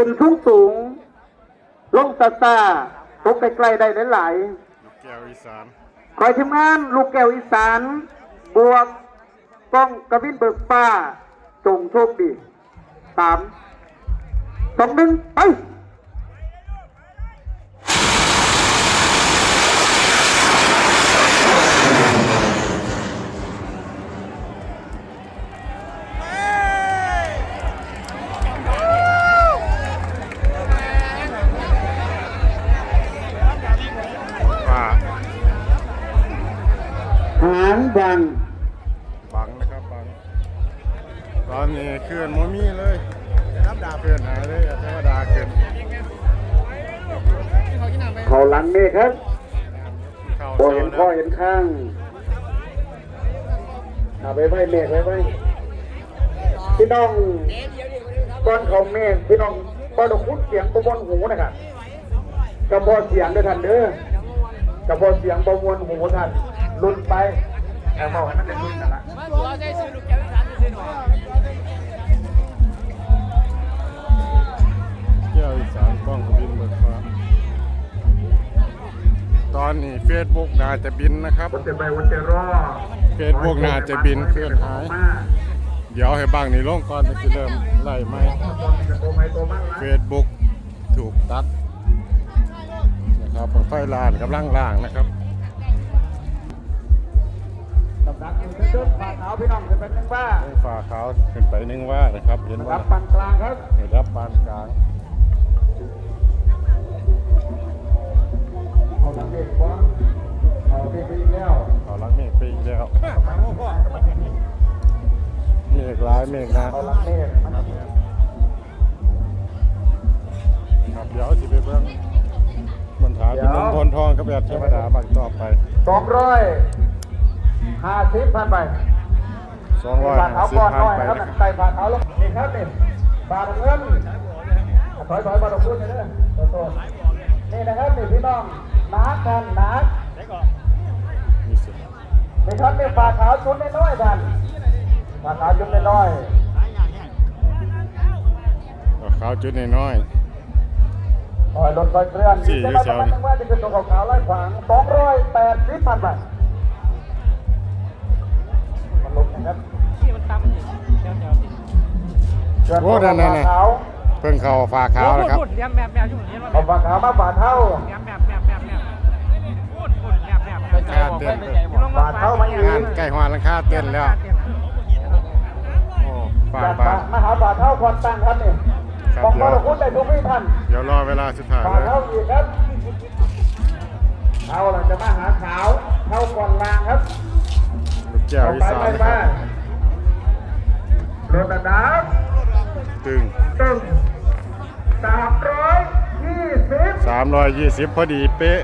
ขึ้นสูงสูงๆลงซาซาตกไกลๆได้หลายลูกแก้วอีสานๆคอยทีมงานลูกแก้วอีสาน บวกก้องกวินเบิกฟ้า จงโชคดีสามสองหนึ่งไป หางบัง บังนะครับบังตอนนี้เคลื่อนโมมี่เลยน้ำดาเคลื่อนหายเลยเทวดาขึ้นเขาหลังนี่ครับเข้าบอเห็นข้อเห็นข้างเอาไปไว้เมฆไว้ไว้พี่น้องก้อนเขาเมฆพี่น้องก้อนดอกพุดเสียงประมวลหูนะครับกระบอกเสียงด้วยท่านเด้อกระบอกเสียงประมวลหูท่าน ลุ้นไปแต่บอกให้มันเป็นลุ้นกันละแก้วสารซื้อีสานกล้องบินเบิกฟ้าตอนนี้เฟซบุ๊กน่าจะบินนะครับวันเจะไปวันเจะรอเฟซบุ๊กน่าจะบินเคลื่อนหาย เดี๋ยวให้บ้างนี่ลงก่อนจะเริ่มไล่ไหมไม่โตมากเฟซบุ๊กถูกตัดนะครับผมไฟลานกำลังล่างนะครับ ดับหนึ่งเดินผ่านเอาพี่น้องจะเป็นยังบ้าฝ่าขาวขึ้นไปนึงว่านะครับเห็นว่ารับปานกลางครับรับปานกลางเอาหลังเด็กวะเอาไปไปอีกแล้วเขาลักเมฆไปอีกแล้วเมฆร้ายเมฆนะเอาหลังเมันครับเดี๋ยวสิไปเบิ่งบนถามพี่นุ่มพลทองกับแบบเทวดาบังต่อไปสองร้อย ห้าสิบพันไป250ผ่านเอาก่อนหน่อยไปครับนะครับใส่ผ่านเอาลงนี่ครับนี่บาทเงินถอยถอยบาทพูดเลยเด้อตัวโตนี่นะครับนี่พี่น้องนักกันนักมีสินี่ครับนี่ฝาขาวชุดน้อยๆท่านฝาขาวชุดน้อยเอาขาวจุดน้อยๆถอยรถคอยเคลื่อนสี่อยู่แถวนี้จังว่าจะเป็นตัวขาวๆไล่ขวางสองร้อยแปดสิบพันบาท มันลงนะครับๆโอ้นั่นนั่นฝาขาวเพิ่งเข้าฝ่าขาวนะครับพูดเลี้ยมแมบแมบอยู่เลี้ยมแมบเอาฝาขาวมาฝาเท่า เลี้ยมแมบแมบแมบแมบพูดพูดแมบแมบงานเต้นบาทเท่ามาอีกงานใกล้หัวหลังคาเต้นแล้วโอ้ฝ่าจากบาทมหาบาทเท่าควันตั้งครับนี่ครับบอกเดี๋ยวว่าเราพูดได้ทุกที่ท่านเดี๋ยวรอเวลาสุดท้ายบาเลทยเท่าอีกครับเท่าหลังจะมาหาขาวเท่าก่อนลางครับลูก แก้วอีสานไปนะไปครับรถระดับตึงตึงสามร้อยยี่สิบ320พอดีเป๊ะ